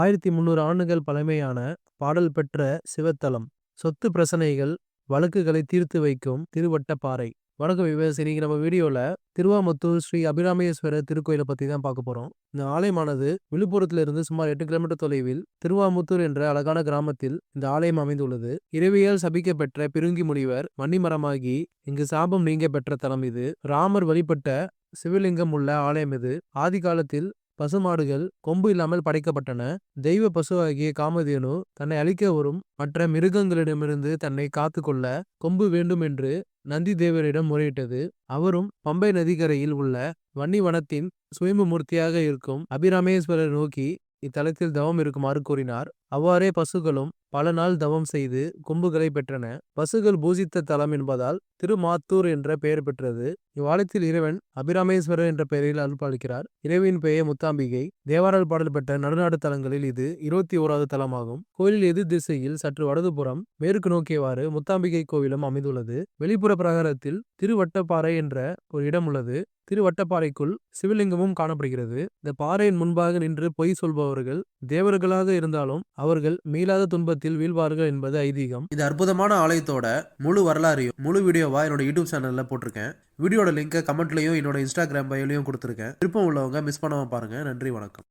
ஆயிரத்தி முந்நூறு ஆண்டுகள் பழமையான பாடல் பெற்ற சிவத்தலம். சொத்து பிரச்சனைகள் வழக்குகளை தீர்த்து வைக்கும் திருவட்டப்பாறை வணக்கம் விவசாயி இன்னைக்கு நம்ம வீடியோல திருவாமத்தூர் ஸ்ரீ அபிராமேஸ்வரர் திருக்கோயிலை பத்தி தான் பார்க்க போறோம். இந்த ஆலயமானது விழுப்புரத்துல இருந்து சுமார் எட்டு கிலோமீட்டர் தொலைவில் திருவாமுத்தூர் என்ற அழகான கிராமத்தில் இந்த ஆலயம் அமைந்துள்ளது. இறைவியால் சபிக்க பெற்ற பிருங்கி முனிவர் மணிமரமாகி இங்கு சாபம் நீங்க பெற்ற தலம் இது. ராமர் வழிபட்ட சிவலிங்கம் உள்ள ஆலயம் இது. ஆதி காலத்தில் பசுமாடுகள் கொம்பு இல்லாமல் படைக்கப்பட்டன. தெய்வ பசுவாகிய காமதேனு தன்னை அழிக்க வரும் மற்ற மிருகங்களிடமிருந்து தன்னை காத்துக்கொள்ள கொம்பு வேண்டும் என்று நந்தி தேவரிடம் முறையிட்டது. அவரும் பம்பை நதிக்கரையில் உள்ள வன்னிவனத்தின் சுயம்பு மூர்த்தியாக இருக்கும் அபிராமேஸ்வரர் நோக்கி இத்தலத்தில் தவம் இருக்குமாறு கூறினார். அவ்வாறே பசுகளும் பல நாள் தவம் செய்து கொம்புகளை பெற்றன. பசுகள் பூஜித்த தலம் என்பதால் திருமாத்தூர் என்ற பெயர் பெற்றது. இவ்வாலயத்தில் இறைவன் அபிராமேஸ்வரர் என்ற பெயரில் அருள்பாலிக்கிறார். இறைவின் பெயர் முத்தாம்பிகை. தேவாரால் பாடல் பெற்ற நடுநாடு தலங்களில் இது இருபத்தி ஓராவது தலமாகும். கோயிலில் எதிர் திசையில் சற்று வடதுபுறம் மேற்கு நோக்கியவாறு முத்தாம்பிகை கோவிலும் அமைந்துள்ளது. வெளிப்புற பிரகாரத்தில் திருவட்டப்பாறை என்ற ஒரு இடம் உள்ளது. திருவட்டப்பாறைக்குள் சிவலிங்கமும் காணப்படுகிறது. இந்த பாறையின் முன்பாக நின்று பொய் சொல்பவர்கள் தேவர்களாக இருந்தாலும் அவர்கள் மீளாத துன்பத்தில் வீழ்வார்கள் என்பது ஐதீகம். இது அற்புதமான ஆலயத்தோட முழு வரலாறையும் முழு வீடியோவா என்னோட யூடியூப் சேனல்ல போட்டிருக்கேன். வீடியோட லிங்கை கமெண்ட்லயும் என்னோட இன்ஸ்டாகிராம் பயோலையும் கொடுத்துருக்கேன். விருப்பம் உள்ளவங்க மிஸ் பண்ணாம பாருங்க. நன்றி வணக்கம்.